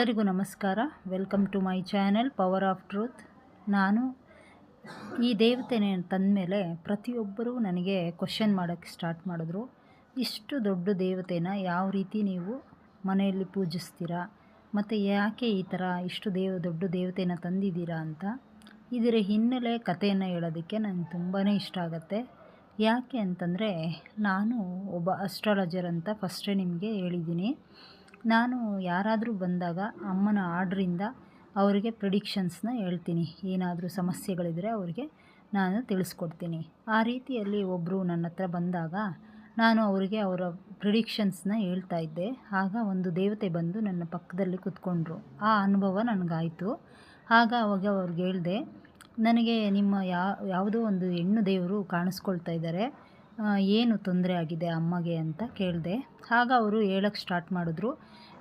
ಎಲ್ಲರಿಗೂ ನಮಸ್ಕಾರ. Welcome to my channel power of truth ನಾನು ಈ ದೇವತೆನ ತಂದಮೇಲೆ ಪ್ರತಿಯೊಬ್ಬರೂ ನನಗೆ ಕ್ವಶನ್ ಮಾಡೋಕ್ಕೆ ಸ್ಟಾರ್ಟ್ ಮಾಡಿದ್ರು. ಇಷ್ಟು ದೊಡ್ಡ ದೇವತೆನ ಯಾವ ರೀತಿ ನೀವು ಮನೆಯಲ್ಲಿ ಪೂಜಿಸ್ತೀರಾ? ಮತ್ತು ಯಾಕೆ ಈ ಥರ ಇಷ್ಟು ದೇವ, ದೊಡ್ಡ ದೇವತೆನ ತಂದಿದ್ದೀರಾ ಅಂತ? ಇದರ ಹಿನ್ನೆಲೆ ಕಥೆಯನ್ನು ಹೇಳೋದಕ್ಕೆ ನನಗೆ ತುಂಬಾ ಇಷ್ಟ ಆಗುತ್ತೆ. ಯಾಕೆ ಅಂತಂದರೆ, ನಾನು ಒಬ್ಬ ಅಸ್ಟ್ರಾಲಜರ್ ಅಂತ ಫಸ್ಟೇ ನಿಮಗೆ ಹೇಳಿದ್ದೀನಿ. ನಾನು ಯಾರಾದರೂ ಬಂದಾಗ ಅಮ್ಮನ ಆರ್ಡ್ರಿಂದ ಅವರಿಗೆ ಪ್ರಿಡಿಕ್ಷನ್ಸ್ನ ಹೇಳ್ತೀನಿ. ಏನಾದರೂ ಸಮಸ್ಯೆಗಳಿದ್ದರೆ ಅವರಿಗೆ ನಾನು ತಿಳಿಸ್ಕೊಡ್ತೀನಿ. ಆ ರೀತಿಯಲ್ಲಿ ಒಬ್ಬರು ನನ್ನ ಹತ್ರ ಬಂದಾಗ ನಾನು ಅವರಿಗೆ ಅವರ ಪ್ರಿಡಿಕ್ಷನ್ಸ್ನ ಹೇಳ್ತಾ ಇದ್ದೆ. ಆಗ ಒಂದು ದೇವತೆ ಬಂದು ನನ್ನ ಪಕ್ಕದಲ್ಲಿ ಕೂತ್ಕೊಂಡ್ರು. ಆ ಅನುಭವ ನನಗಾಯಿತು. ಆಗ ಅವಾಗ ಅವ್ರಿಗೆ ಹೇಳಿದೆ, ನನಗೆ ನಿಮ್ಮ ಯಾವುದೋ ಒಂದು ಹೆಣ್ಣು ದೇವರು ಕಾಣಿಸ್ಕೊಳ್ತಾ ಇದ್ದಾರೆ. ಏನು ತೊಂದರೆ ಆಗಿದೆ ಅಮ್ಮಗೆ ಅಂತ ಕೇಳಿದೆ. ಆಗ ಅವರು ಹೇಳಕ್ಕೆ ಸ್ಟಾರ್ಟ್ ಮಾಡಿದ್ರು.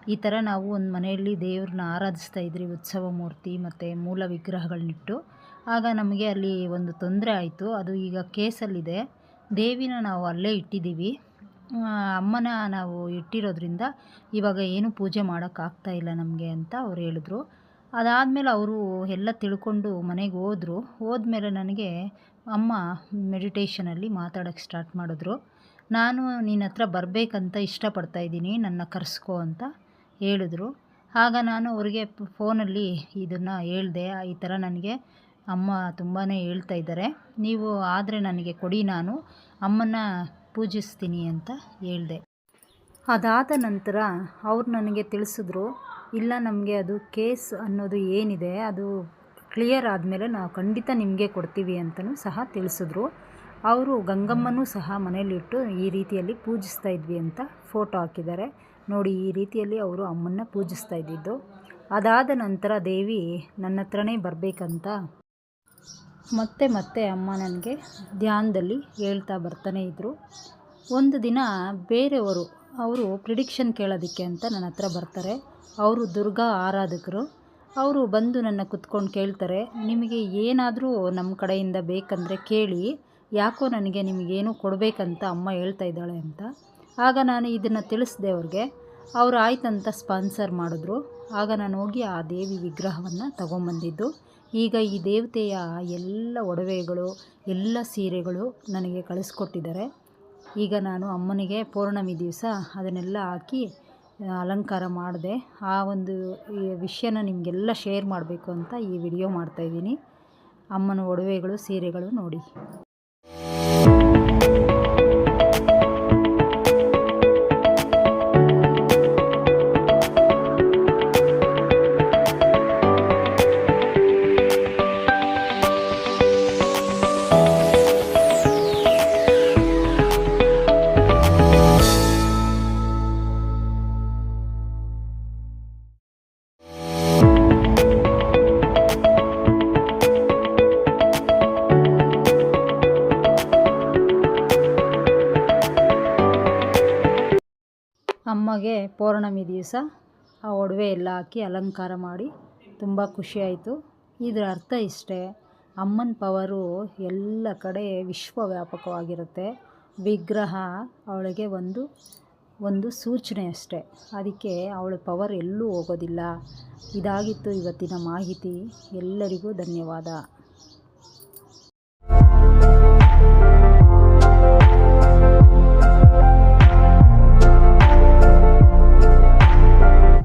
ಈ ಥರ ನಾವು ಒಂದು ಮನೆಯಲ್ಲಿ ದೇವ್ರನ್ನ ಆರಾಧಿಸ್ತಾ ಇದ್ರಿ, ಉತ್ಸವ ಮೂರ್ತಿ ಮತ್ತು ಮೂಲ ವಿಗ್ರಹಗಳನ್ನಿಟ್ಟು ಆಗ ನಮಗೆ ಅಲ್ಲಿ ಒಂದು ತೊಂದರೆ ಆಯಿತು. ಅದು ಈಗ ಕೇಸಲ್ಲಿದೆ. ದೇವಿನ ನಾವು ಅಲ್ಲೇ ಇಟ್ಟಿದ್ದೀವಿ. ಅಮ್ಮನ ನಾವು ಇಟ್ಟಿರೋದ್ರಿಂದ ಇವಾಗ ಏನು ಪೂಜೆ ಮಾಡೋಕ್ಕಾಗ್ತಾ ಇಲ್ಲ ನಮಗೆ ಅಂತ ಅವ್ರು ಹೇಳಿದ್ರು. ಅದಾದಮೇಲೆ ಅವರು ಎಲ್ಲ ತಿಳ್ಕೊಂಡು ಮನೆಗೆ ಹೋದರು. ಹೋದ್ಮೇಲೆ ನನಗೆ ಅಮ್ಮ ಮೆಡಿಟೇಷನಲ್ಲಿ ಮಾತಾಡೋಕ್ಕೆ ಸ್ಟಾರ್ಟ್ ಮಾಡಿದ್ರು. ನಾನು ನಿನ್ನ ಹತ್ರ ಬರಬೇಕಂತ ಇಷ್ಟಪಡ್ತಾ ಇದ್ದೀನಿ, ನನ್ನ ಕರೆಸ್ಕೋ ಅಂತ ಹೇಳಿದ್ರು. ಆಗ ನಾನು ಅವ್ರಿಗೆ ಫೋನಲ್ಲಿ ಇದನ್ನು ಹೇಳಿದೆ, ಈ ಥರ ನನಗೆ ಅಮ್ಮ ತುಂಬಾ ಹೇಳ್ತಾ ಇದ್ದಾರೆ. ನೀವು ಆದರೆ ನನಗೆ ಕೊಡಿ, ನಾನು ಅಮ್ಮನ ಪೂಜಿಸ್ತೀನಿ ಅಂತ ಹೇಳಿದೆ. ಅದಾದ ನಂತರ ಅವ್ರು ನನಗೆ ತಿಳಿಸಿದ್ರು ಇಲ್ಲ ನಮಗೆ ಅದು ಕೇಸ್ ಅನ್ನೋದು ಏನಿದೆ, ಅದು ಕ್ಲಿಯರ್ ಆದಮೇಲೆ ನಾವು ಖಂಡಿತ ನಿಮಗೆ ಕೊಡ್ತೀವಿ ಅಂತಲೂ ಸಹ ತಿಳಿಸಿದ್ರು. ಅವರು ಗಂಗಮ್ಮನೂ ಸಹ ಮನೆಯಲ್ಲಿಟ್ಟು ಈ ರೀತಿಯಲ್ಲಿ ಪೂಜಿಸ್ತಾ ಇದ್ವಿ ಅಂತ ಫೋಟೋ ಹಾಕಿದ್ದಾರೆ. ನೋಡಿ, ಈ ರೀತಿಯಲ್ಲಿ ಅವರು ಅಮ್ಮನ್ನ ಪೂಜಿಸ್ತಾ ಇದ್ದಿದ್ದು. ಅದಾದ ನಂತರ ದೇವಿ, ನನ್ನ ಹತ್ರನೇ ಬರಬೇಕಂತ? ಮತ್ತೆ ಮತ್ತೆ ಅಮ್ಮ ನನಗೆ ಧ್ಯಾನದಲ್ಲಿ ಹೇಳ್ತಾ ಬರ್ತಾನೆ ಇದ್ದರು ಒಂದು ದಿನ ಬೇರೆಯವರು ಅವರು ಪ್ರಿಡಿಕ್ಷನ್ ಕೇಳೋದಕ್ಕೆ ಅಂತ ನನ್ನ ಹತ್ರ ಬರ್ತಾರೆ. ಅವರು ದುರ್ಗಾ ಆರಾಧಕರು. ಅವರು ಬಂದು ನನ್ನ ಕುತ್ಕೊಂಡು ಕೇಳ್ತಾರೆ, ನಿಮಗೆ ಏನಾದರೂ ನಮ್ಮ ಕಡೆಯಿಂದ ಬೇಕಂದರೆ ಕೇಳಿ. ಯಾಕೋ ನನಗೆ ನಿಮಗೇನು ಕೊಡಬೇಕಂತ ಅಮ್ಮ ಹೇಳ್ತಾ ಇದ್ದಾಳೆ ಅಂತ. ಆಗ ನಾನು ಇದನ್ನು ತಿಳಿಸ್ದೆ ಅವ್ರಿಗೆ. ಅವರು ಆಯ್ತಂತ ಸ್ಪಾನ್ಸರ್ ಮಾಡಿದ್ರು. ಆಗ ನಾನು ಹೋಗಿ ಆ ದೇವಿ ವಿಗ್ರಹವನ್ನು ತಗೊಂಬಂದಿದ್ದು. ಈಗ ಈ ದೇವತೆಯ ಎಲ್ಲ ಒಡವೆಗಳು, ಎಲ್ಲ ಸೀರೆಗಳು ನನಗೆ ಕಳಿಸ್ಕೊಟ್ಟಿದ್ದಾರೆ. ಈಗ ನಾನು ಅಮ್ಮನಿಗೆ ಪೌರ್ಣಮಿ ದಿವಸ ಅದನ್ನೆಲ್ಲ ಹಾಕಿ ಅಲಂಕಾರ ಮಾಡಿದೆ. ಆ ಒಂದು ವಿಷಯನ ನಿಮಗೆಲ್ಲ ಶೇರ್ ಮಾಡಬೇಕು ಅಂತ ಈ ವಿಡಿಯೋ ಮಾಡ್ತಾಯಿದ್ದೀನಿ ಅಮ್ಮನ ಒಡವೆಗಳು, ಸೀರೆಗಳು ನೋಡಿ. ಅಮ್ಮಗೆ ಪೌರ್ಣಮಿ ದಿವಸ ಆ ಒಡವೆ ಎಲ್ಲ ಹಾಕಿ ಅಲಂಕಾರ ಮಾಡಿ ತುಂಬ ಖುಷಿಯಾಯಿತು. ಇದರ ಅರ್ಥ ಇಷ್ಟೇ. ಅಮ್ಮನ ಪವರು ಎಲ್ಲ ಕಡೆ ವಿಶ್ವವ್ಯಾಪಕವಾಗಿರುತ್ತೆ. ವಿಗ್ರಹ ಅವಳಿಗೆ ಒಂದು ಒಂದು ಸೂಚನೆ ಅಷ್ಟೇ. ಅದಕ್ಕೆ ಅವಳ ಪವರ್ ಎಲ್ಲೂ ಹೋಗೋದಿಲ್ಲ. ಇದಾಗಿತ್ತು ಇವತ್ತಿನ ಮಾಹಿತಿ. ಎಲ್ಲರಿಗೂ ಧನ್ಯವಾದ.